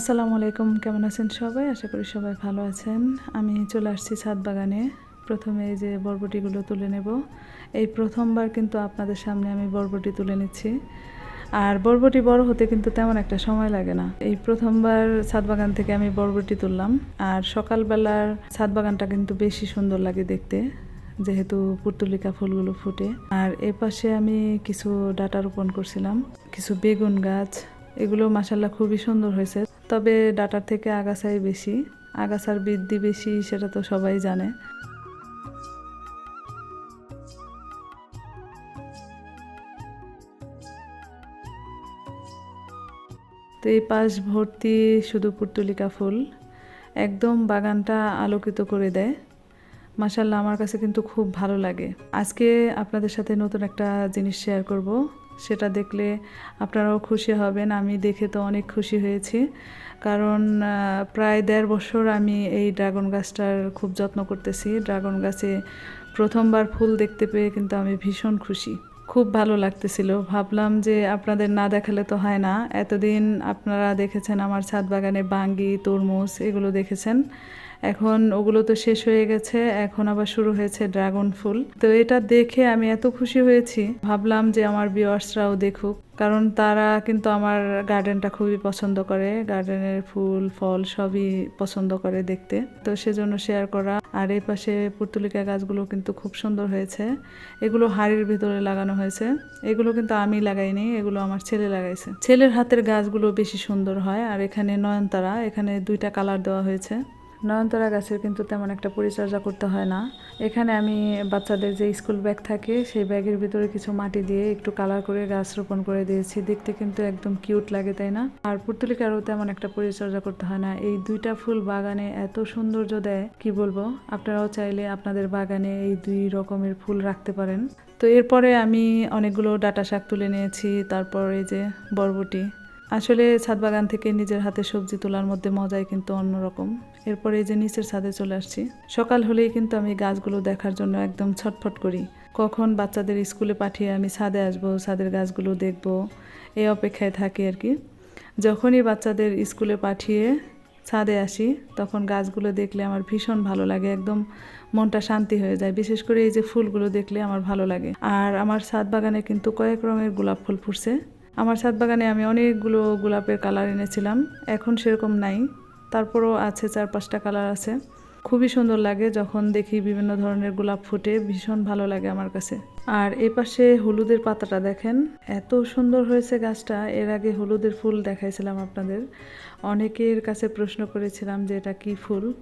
আসসালামু আলাইকুম, কেমন আছেন সবাই? আশা করি সবাই ভালো আছেন। আমি চলে আসছি ছাদ বাগানে। প্রথমে এই যে বরবটিগুলো তুলে নেব। এই প্রথমবার কিন্তু আপনাদের সামনে আমি বরবটি তুলে নিচ্ছি। আর বরবটি বড় হতে কিন্তু তেমন একটা সময় লাগে না। এই প্রথমবার ছাদ বাগান থেকে আমি বরবটি তুললাম। আর সকালবেলার ছাদ বাগানটা কিন্তু বেশি সুন্দর লাগে দেখতে, যেহেতু পুর্তুলিকা ফুলগুলো ফুটে। আর এ পাশে আমি কিছু ডাটা রোপণ করছিলাম। কিছু বেগুন গাছ, এগুলো মাসাল্লাহ খুবই সুন্দর হয়েছে। তবে ডাটার থেকে আগাছাই বেশি, আগাছার বৃদ্ধি বেশি, সেটা তো সবাই জানে। তো এই পাশ ভর্তি শুধু পুর্তুলিকা ফুল। একদম বাগানটা আলোকিত করে দেয়। মাসাল্লাহ আমার কাছে কিন্তু খুব ভালো লাগে। আজকে আপনাদের সাথে নতুন একটা জিনিস শেয়ার করব। সেটা দেখলে আপনারাও খুশি হবেন। আমি দেখে তো অনেক খুশি হয়েছি। কারণ প্রায় দেড় বছর আমি এই ড্রাগন গাছটার খুব যত্ন করতেছি। ড্রাগন গাছে প্রথমবার ফুল দেখতে পেয়ে কিন্তু আমি ভীষণ খুশি। খুব ভালো লাগতেছিল। ভাবলাম যে আপনাদের না দেখালে তো হয় না। এতদিন আপনারা দেখেছেন আমার ছাদ বাগানে বাঙ্গি, তরমুজ এগুলো দেখেছেন। এখন ওগুলো তো শেষ হয়ে গেছে, এখন আবার শুরু হয়েছে ড্রাগন ফুল। তো এটা দেখে আমি এত খুশি হয়েছি, ভাবলাম যে আমার ভিউয়ার্সরাও দেখুক, কারণ তারা কিন্তু আমার গার্ডেনটা খুবই পছন্দ করে গার্ডেনের ফুল, ফল সবই পছন্দ করে দেখতে। তো সেজন্য শেয়ার করা, আর এই পাশে পুর্তুলিকা গাছগুলো কিন্তু খুব সুন্দর হয়েছে, এগুলো হাড়ির ভিতরে লাগানো হয়েছে, এগুলো কিন্তু আমি লাগাইনি, এগুলো আমার ছেলে লাগাইছে। ছেলের হাতের গাছগুলো বেশি সুন্দর হয়, আর এখানে নয়নতারা, এখানে দুইটা কালার দেওয়া হয়েছে। নয়নতারা গাছের কিন্তু তেমন একটা পরিচর্যা করতে হয় না। এখানে আমি বাচ্চাদের যে স্কুল ব্যাগ থাকে, সেই ব্যাগের ভিতরে কিছু মাটি দিয়ে একটু কালার করে গাছ রোপণ করে দিয়েছি। দেখতে কিন্তু একদম কিউট লাগে, তাই না? আর পুর্তুলিকারও তেমন একটা পরিচর্যা করতে হয় না। এই দুইটা ফুল বাগানে এত সৌন্দর্য দেয়, কি বলব? আপনারাও চাইলে আপনাদের বাগানে এই দুই রকমের ফুল রাখতে পারেন। তো এরপরে আমি অনেকগুলো ডাটা শাক তুলে নিয়েছি, তারপর এই যে বরবটি। আসলে ছাদ বাগান থেকে নিজের হাতে সবজি তোলার মধ্যে মজাই কিন্তু অন্যরকম। এরপরে এই যে নিচের ছাদে চলে আসছি। সকাল হলেই কিন্তু আমি গাছগুলো দেখার জন্য একদম ছটফট করি। কখন বাচ্চাদের স্কুলে পাঠিয়ে আমি ছাদে আসব, ছাদের গাছগুলো দেখব, এই অপেক্ষায় থাকি আর কি। যখনই বাচ্চাদের স্কুলে পাঠিয়ে ছাদে আসি, তখন গাছগুলো দেখলে আমার ভীষণ ভালো লাগে, একদম মনটা শান্তি হয়ে যায়। বিশেষ করে এই যে ফুলগুলো দেখলে আমার ভালো লাগে। আর আমার ছাদ বাগানে কিন্তু কয়েক রঙের গোলাপ ফুল ফুটছে। আমার ছাদ বাগানে আমি অনেকগুলো গোলাপের কালার এনেছিলাম, এখন সেরকম নাই। তারপরও আছে চার পাঁচটা কালার আছে। খুবই সুন্দর লাগে যখন দেখি বিভিন্ন ধরনের গোলাপ ফুটে, ভীষণ ভালো লাগে আমার কাছে। আর এ পাশে হলুদের পাতাটা দেখেন, এত সুন্দর হয়েছে গাছটা। এর আগে হলুদের ফুল দেখাইছিলাম আপনাদের। অনেকের কাছে প্রশ্ন করেছিলাম যে এটা কি ফুল?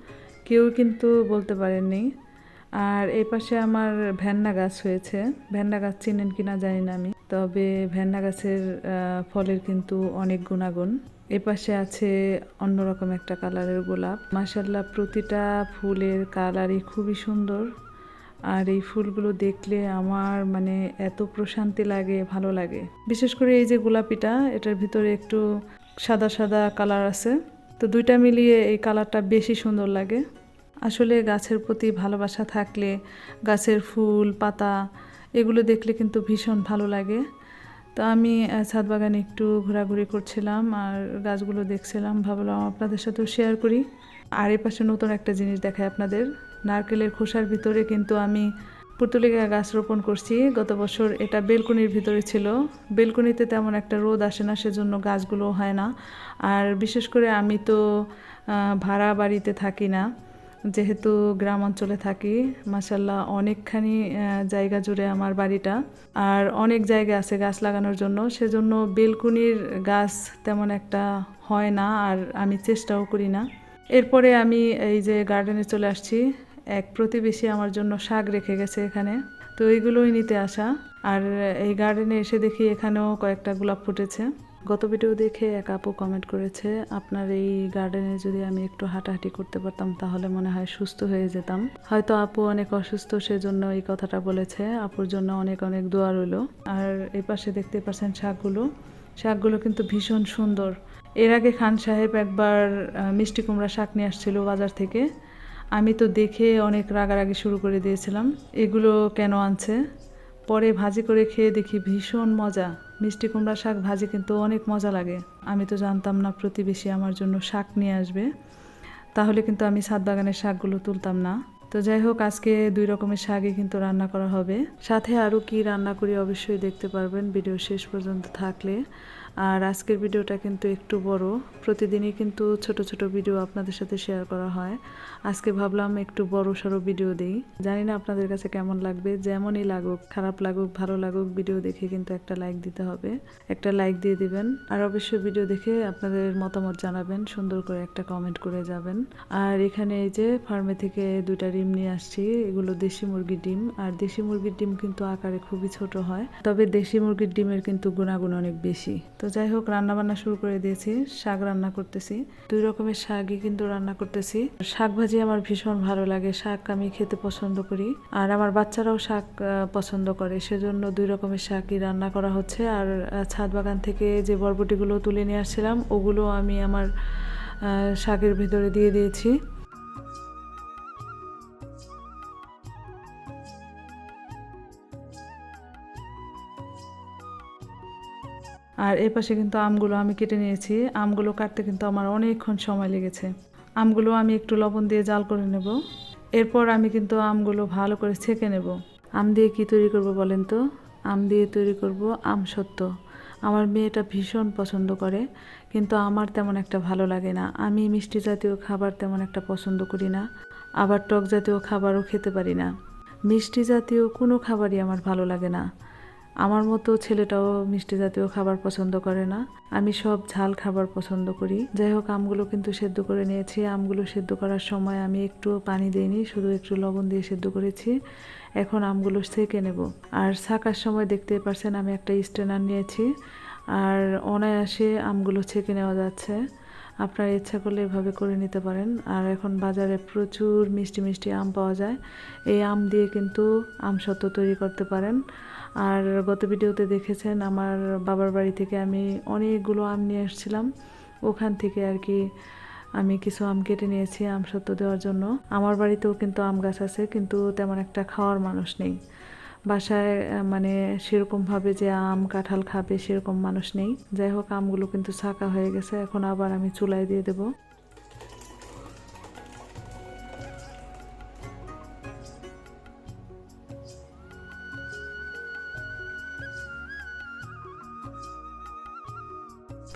কেউ কিন্তু বলতে পারেননি। আর এই পাশে আমার ভ্যান্না গাছ হয়েছে। ভ্যান্না গাছ চিনেন কিনা জানি না আমি। তবে ভ্যান্না গাছের ফলের কিন্তু অনেক গুণাগুণ। এ পাশে আছে অন্যরকম একটা কালারের গোলাপ। মাসাল্লাহ প্রতিটা ফুলের কালারই খুবই সুন্দর। আর এই ফুলগুলো দেখলে আমার মানে এত প্রশান্তি লাগে, ভালো লাগে। বিশেষ করে এই যে গোলাপিটা, এটার ভিতরে একটু সাদা সাদা কালার আছে। তো দুইটা মিলিয়ে এই কালারটা বেশি সুন্দর লাগে। আসলে গাছের প্রতি ভালোবাসা থাকলে গাছের ফুল, পাতা, এগুলো দেখলে কিন্তু ভীষণ ভালো লাগে। তো আমি ছাদ বাগানে একটু ঘোরাঘুরি করছিলাম আর গাছগুলো দেখছিলাম। ভাবলাম আপনাদের সাথেও শেয়ার করি। আর এই পাশে নতুন একটা জিনিস দেখায় আপনাদের। নারকেলের খোসার ভিতরে কিন্তু আমি পুতুলিকা গাছ রোপণ করছি। গত বছর এটা বেলকুনির ভিতরে ছিল। বেলকুনিতে তেমন একটা রোদ আসে না, সেজন্য গাছগুলো হয় না। আর বিশেষ করে আমি তো ভাড়া বাড়িতে থাকি না। যেহেতু গ্রাম অঞ্চলে থাকি মাসাল্লাহ অনেকখানি জায়গা জুড়ে আমার বাড়িটা। আর অনেক জায়গা আছে গাছ লাগানোর জন্য, সেজন্য বেলকুনির গাছ তেমন একটা হয় না, আর আমি চেষ্টাও করি না। এরপরে আমি এই যে গার্ডেনে চলে আসছি, এক প্রতিবেশী আমার জন্য শাক রেখে গেছে এখানে। তো এইগুলোই নিতে আসা। আর এই গার্ডেনে এসে দেখি এখানেও কয়েকটা গোলাপ ফুটেছে। গত ভিডিও দেখে এক আপু কমেন্ট করেছে, আপনার এই গার্ডেনে যদি আমি একটু হাঁটাহাঁটি করতে পারতাম, তাহলে মনে হয় সুস্থ হয়ে যেতাম। হয়তো আপু অনেক অসুস্থ, সেজন্য এই কথাটা বলেছে। আপুর জন্য অনেক অনেক দোয়া রইল। আর এই পাশে দেখতে পাচ্ছেন শাকগুলো। শাকগুলো কিন্তু ভীষণ সুন্দর। এর আগে খান সাহেব একবার মিষ্টি কুমড়া শাক নিয়ে আসছিল বাজার থেকে। আমি তো দেখে অনেক রাগারাগি শুরু করে দিয়েছিলাম। এগুলো কেন আনছে? পরে ভাজি করে খেয়ে দেখি ভীষণ মজা। মিষ্টি কুমড়া শাক ভাজি কিন্তু অনেক মজা লাগে। আমি তো জানতাম না প্রতিবেশী আমার জন্য শাক নিয়ে আসবে। তাহলে কিন্তু আমি ছাদ বাগানের শাকগুলো তুলতাম না। তো যাই হোক, আজকে দুই রকমের শাকই কিন্তু রান্না করা হবে। সাথে আরও কি রান্না করি অবশ্যই দেখতে পারবেন। ভিডিও শেষ পর্যন্ত থাকলে। আর আজকের ভিডিওটা কিন্তু একটু বড়। প্রতিদিনই কিন্তু ছোট ছোট ভিডিও আপনাদের সাথে শেয়ার করা হয়। আজকে ভাবলাম একটু বড় সড়ো ভিডিও দিই। জানি না আপনাদের কাছে কেমন লাগবে, যেমনই লাগুক, খারাপ লাগুক, ভালো লাগুক, ভিডিও দেখে কিন্তু একটা লাইক দিতে হবে। একটা লাইক দিয়ে দিবেন। আর অবশ্যই ভিডিও দেখে আপনাদের মতামত জানাবেন, সুন্দর করে একটা কমেন্ট করে যাবেন। আর এখানে এই যে ফার্মে থেকে দুইটা ডিম নিয়ে আসছি, এগুলো দেশি মুরগির ডিম। আর দেশি মুরগির ডিম কিন্তু আকারে খুবই ছোট হয়, তবে দেশি মুরগির ডিমের কিন্তু গুণাগুণ অনেক বেশি। তো যাই হোক রান্না বান্না শুরু করে দিয়েছি। শাক রান্না করতেছি। দুই রকমের শাকই কিন্তু রান্না করতেছি। শাক ভাজি আমার ভীষণ ভালো লাগে। শাক আমি খেতে পছন্দ করি। আর আমার বাচ্চারাও শাক পছন্দ করে। সেজন্য দুই রকমের শাকই রান্না করা হচ্ছে। আর ছাদ বাগান থেকে যে বরবটিগুলো তুলে নিয়ে আসছিলাম, ওগুলো আমি আমার শাকের ভিতরে দিয়ে দিয়েছি। আর এ পাশে কিন্তু আমগুলো আমি কেটে নিয়েছি। আমগুলো কাটতে কিন্তু আমার অনেকক্ষণ সময় লেগেছে। আমগুলো আমি একটু লবণ দিয়ে জাল করে নেব। এরপর আমি কিন্তু আমগুলো ভালো করে ছেঁকে নেব। আম দিয়ে কি তৈরি করব বলেন তো? আম দিয়ে তৈরি করব আম সত্য। আমার মেয়েটা ভীষণ পছন্দ করে, কিন্তু আমার তেমন একটা ভালো লাগে না। আমি মিষ্টি জাতীয় খাবার তেমন একটা পছন্দ করি না। আবার টক জাতীয় খাবারও খেতে পারি না। মিষ্টি জাতীয় কোনো খাবারই আমার ভালো লাগে না। আমার মতো ছেলেটাও মিষ্টি জাতীয় খাবার পছন্দ করে না। আমি সব ঝাল খাবার পছন্দ করি। যাই হোক, আমগুলো কিন্তু সেদ্ধ করে নিয়েছি। আমগুলো সেদ্ধ করার সময় আমি একটু পানি দিইনি, শুধু একটু লবণ দিয়ে সেদ্ধ করেছি। এখন আমগুলো সেকে নেব। আর ছাকার সময় দেখতে পারছেন, আমি একটা স্ট্রেনার নিয়েছি। আর অনায়াসে আমগুলো ছেঁকে নেওয়া যাচ্ছে। আপনার ইচ্ছা করলে এভাবে করে নিতে পারেন। আর এখন বাজারে প্রচুর মিষ্টি মিষ্টি আম পাওয়া যায়। এই আম দিয়ে কিন্তু আম সত্ত্ব তৈরি করতে পারেন। আর গত ভিডিওতে দেখেছেন, আমার বাবার বাড়ি থেকে আমি অনেকগুলো আম নিয়ে এসেছিলাম। ওখান থেকে আর কি আমি কিছু আম কেটে নিয়েছি আম সত্ত্ব দেওয়ার জন্য। আমার বাড়িতেও কিন্তু আম গাছ আছে, কিন্তু তেমন একটা খাওয়ার মানুষ নেই। বাসায় মানে সেরকমভাবে যে আম, কাঁঠাল খাবে সেরকম মানুষ নেই। যাই হোক, আমগুলো কিন্তু ছাকা হয়ে গেছে। এখন আবার আমি চুলায় দিয়ে দেবো।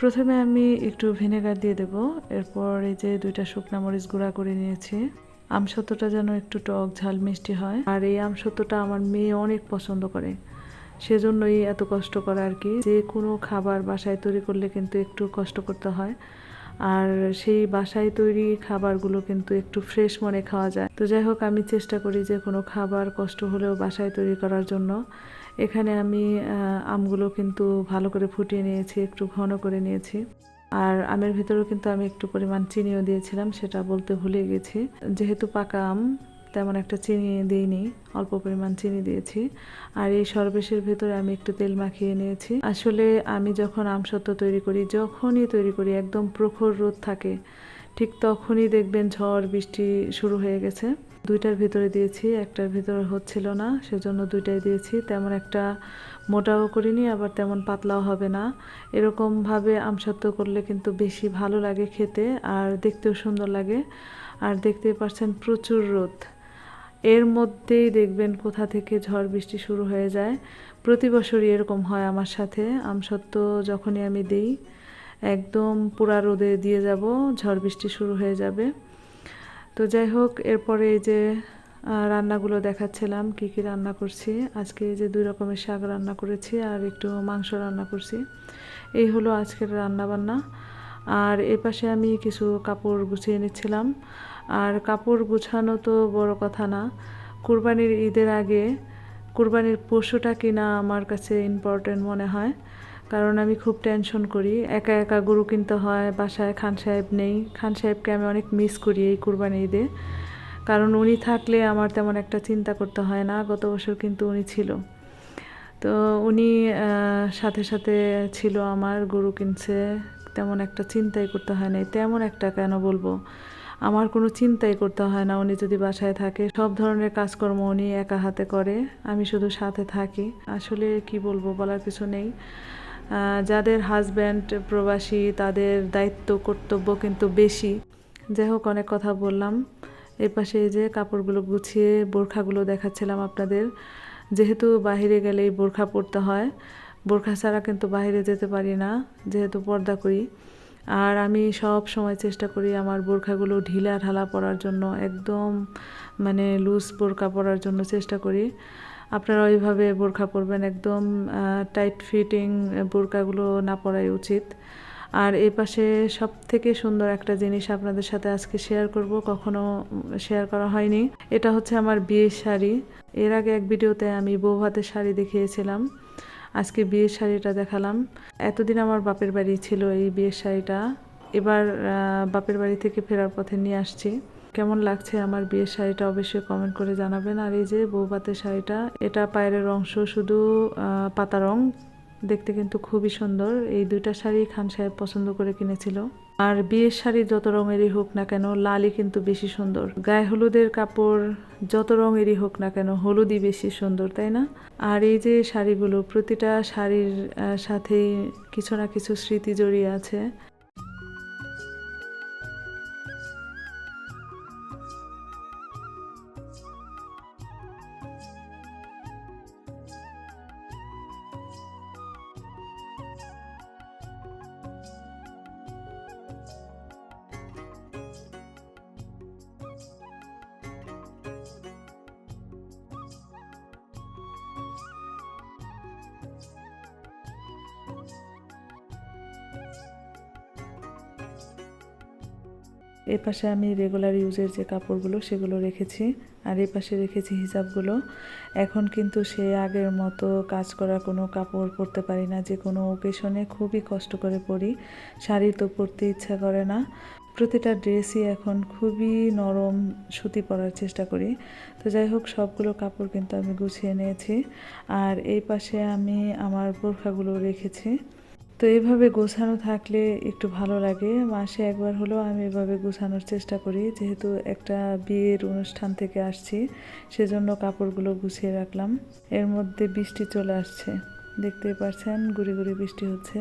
প্রথমে আমি একটু ভিনেগার দিয়ে দেব। এরপর এই যে দুইটা শুকনা মরিচ গুঁড়া করে নিয়েছি। আমসত্ত্বটা যেন একটু টক, ঝাল মিষ্টি হয়। আর এই আমসত্ত্বটা আমার মেয়ে অনেক পছন্দ করে। সেজন্যই এত কষ্ট করা আর কি। যে কোনো খাবার বাসায় তৈরি করলে কিন্তু একটু কষ্ট করতে হয়। আর সেই বাসায় তৈরি খাবারগুলো কিন্তু একটু ফ্রেশ মনে খাওয়া যায়। তো যাই হোক, আমি চেষ্টা করি যে কোনো খাবার কষ্ট হলেও বাসায় তৈরি করার জন্য। এখানে আমি আমগুলো কিন্তু ভালো করে ফুটিয়ে নিয়েছি, একটু ঘন করে নিয়েছি। আর আমের ভিতরেও কিন্তু আমি একটু পরিমাণ চিনিও দিয়েছিলাম, সেটা বলতে ভুলে গেছি। যেহেতু পাকা আম, তেমন একটা চিনি দিইনি, অল্প পরিমাণ চিনি দিয়েছি। আর এই সরবেশের ভেতরে আমি একটু তেল মাখিয়ে নিয়েছি। আসলে আমি যখন আমসত্ত্ব তৈরি করি, যখনই তৈরি করি, একদম প্রখর রোদ থাকে, ঠিক তখনই দেখবেন ঝড়, বৃষ্টি শুরু হয়ে গেছে। দুইটার ভিতরে দিয়েছি, একটার ভিতরে হচ্ছিল না, সেজন্য দুইটাই দিয়েছি। তেমন একটা মোটাও করিনি, আবার তেমন পাতলাও হবে না। এরকমভাবে আমসত্ত্ব করলে কিন্তু বেশি ভালো লাগে খেতে, আর দেখতেও সুন্দর লাগে। আর দেখতেই পাচ্ছেন প্রচুর রোদ। এর মধ্যেই দেখবেন কোথা থেকে ঝড় বৃষ্টি শুরু হয়ে যায়। প্রতি বছরই এরকম হয় আমার সাথে। আমসত্ত্ব যখনই আমি দিই, একদম পুরা রোদে দিয়ে যাব, ঝড় বৃষ্টি শুরু হয়ে যাবে। তো যাই হোক, এরপরে এই যে রান্নাগুলো দেখাচ্ছিলাম, কি কি রান্না করছি। আজকে এই যে দুই রকমের শাক রান্না করেছি আর একটু মাংস রান্না করছি। এই হলো আজকের রান্না বান্না আর এ পাশে আমি কিছু কাপড় গুছিয়ে নিচ্ছিলাম। আর কাপড় গুছানো তো বড় কথা না। কুরবানির ঈদের আগে, কুরবানির পশুটা কিনা আমার কাছে ইম্পর্টেন্ট মনে হয়। কারণ আমি খুব টেনশন করি। একা একা গরু কিনতে হয়, বাসায় খান সাহেব নেই। খান সাহেবকে আমি অনেক মিস করি এই কুরবানি ঈদে। কারণ উনি থাকলে আমার তেমন একটা চিন্তা করতে হয় না, গত বছর কিন্তু উনি ছিল। তো উনি সাথে সাথে ছিল আমার, গরু কিনছে। তেমন একটা চিন্তাই করতে হয় না তেমন একটা কেন বলব? আমার কোনো চিন্তাই করতে হয় না। উনি যদি বাসায় থাকে, সব ধরনের কাজকর্ম উনি একা হাতে করে। আমি শুধু সাথে থাকি। আসলে কি বলব বলার কিছু নেই। যাদের হাজব্যান্ড প্রবাসী, তাদের দায়িত্ব, কর্তব্য কিন্তু বেশি। যাই হোক, অনেক কথা বললাম। এর পাশে এই যে কাপড়গুলো গুছিয়ে বোরখাগুলো দেখাচ্ছিলাম আপনাদের। যেহেতু বাইরে গেলেই বোরখা পরতে হয়, বোরখা ছাড়া কিন্তু বাইরে যেতে পারি না, যেহেতু পর্দা করি। আর আমি সব সময় চেষ্টা করি আমার বোরখাগুলো ঢিলা ঢালা পরার জন্য, একদম মানে লুজ বোরকা পরার জন্য চেষ্টা করি। আপনারা ওইভাবে বোরখা পরবেন, একদম টাইট ফিটিং বোরকাগুলো না পরাই উচিত। আর এই পাশে সব থেকে সুন্দর একটা জিনিস আপনাদের সাথে আজকে শেয়ার করব, কখনো শেয়ার করা হয়নি। এটা হচ্ছে আমার বিয়ের শাড়ি। এর আগে এক ভিডিওতে আমি বউ হাতের শাড়ি দেখিয়েছিলাম। আজকে বিয়ের শাড়িটা দেখালাম। এতদিন আমার বাপের বাড়ি ছিল এই বিয়ের শাড়িটা। এবার বাপের বাড়ি থেকে ফেরার পথে নিয়ে আসছি। কেমন লাগছে আমার বিয়ের শাড়িটা অবশ্যই কমেন্ট করে জানাবেন। আর এই যে বৌভাতের শাড়িটা, এটা পায়ের অংশ শুধু পাতা রং, দেখতে কিন্তু খুবই সুন্দর। এই দুইটা শাড়ি খান সাহেব পছন্দ করে কিনেছিল। আর বিয়ের শাড়ি যত রঙেরই হোক না কেন, লালই কিন্তু বেশি সুন্দর। গায়ে হলুদের কাপড় যত রঙেরই হোক না কেন, হলুদই বেশি সুন্দর, তাই না? আর এই যে শাড়িগুলো, প্রতিটা শাড়ির সাথেই কিছু না কিছু স্মৃতি জড়িয়ে আছে। এর পাশে আমি রেগুলার ইউজের যে কাপড়গুলো সেগুলো রেখেছি, আর এই পাশে রেখেছি হিসাবগুলো এখন কিন্তু সে আগের মতো কাজ করা কোনো কাপড় পরতে পারি না, যে কোনো ওকেশনে খুবই কষ্ট করে পরি। শাড়ি তো পরতে ইচ্ছা করে না। প্রতিটা ড্রেসই এখন খুবই নরম সুতি পরার চেষ্টা করি। তো যাই হোক, সবগুলো কাপড় কিন্তু আমি গুছিয়ে নিয়েছি। আর এই পাশে আমি আমার বোরখাগুলো রেখেছি। তো এইভাবে গোছানো থাকলে একটু ভালো লাগে। মাসে একবার হলেও আমি এভাবে গোছানোর চেষ্টা করি। যেহেতু একটা বিয়ের অনুষ্ঠান থেকে আসছি, সেজন্য কাপড়গুলো গুছিয়ে রাখলাম। এর মধ্যে বৃষ্টি চলে আসছে। দেখতেই পাচ্ছেন গুড়ি গুড়ি বৃষ্টি হচ্ছে।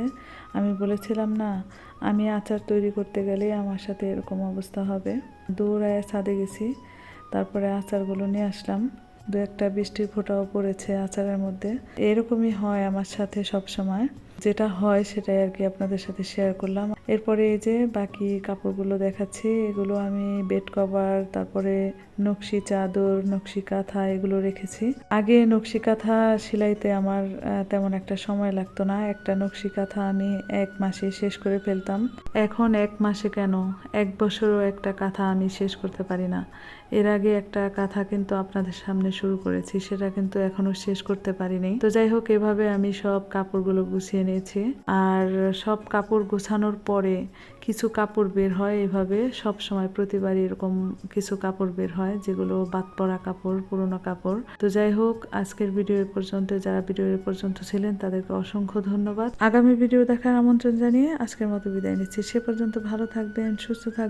আমি বলেছিলাম না, আমি আচার তৈরি করতে গেলে আমার সাথে এরকম অবস্থা হবে। দৌড়ায় ছাদে গেছি, তারপরে আচারগুলো নিয়ে আসলাম। দু একটা বৃষ্টির ফোঁটাও পড়েছে আচারের মধ্যে। এরকমই হয় আমার সাথে সব সময় যেটা হয় সেটাই আর কি আপনাদের সাথে শেয়ার করলাম। এরপরে এই যে বাকি কাপড়গুলো দেখাচ্ছি, এগুলো আমি বেড কভার, তারপরে নকশি চাদর, নকশি কাঁথা এগুলো রেখেছি। আগে নকশি কাঁথা সেলাইতে আমার তেমন একটা সময় লাগতো না। একটা নকশি কাঁথা আমি এক মাসে শেষ করে ফেলতাম। এখন এক মাসে কেন? এক বছরও একটা কাঁথা আমি শেষ করতে পারি না। এর আগে একটা কাঁথা কিন্তু আপনাদের সামনে শুরু করেছি, সেটা কিন্তু এখনও শেষ করতে পারিনি। তো যাই হোক, এভাবে আমি সব কাপড়গুলো গুছিয়ে নিয়েছি। আর সব কাপড় গোছানোর পরে কিছু কাপড় বের হয় এভাবে। সব সময় প্রতিবার এরকম কিছু কাপড় বের হয়, যেগুলো বাদ পড়া কাপড়, পুরনো কাপড়। তো যাই হোক, আজকের ভিডিও এ পর্যন্ত, যারা ভিডিও এ পর্যন্ত ছিলেন, তাদেরকে অসংখ্য ধন্যবাদ। আগামী ভিডিও দেখার আমন্ত্রণ জানিয়ে আজকের মতো বিদায় নিচ্ছি। সে পর্যন্ত ভালো থাকবেন, সুস্থ থাকবেন।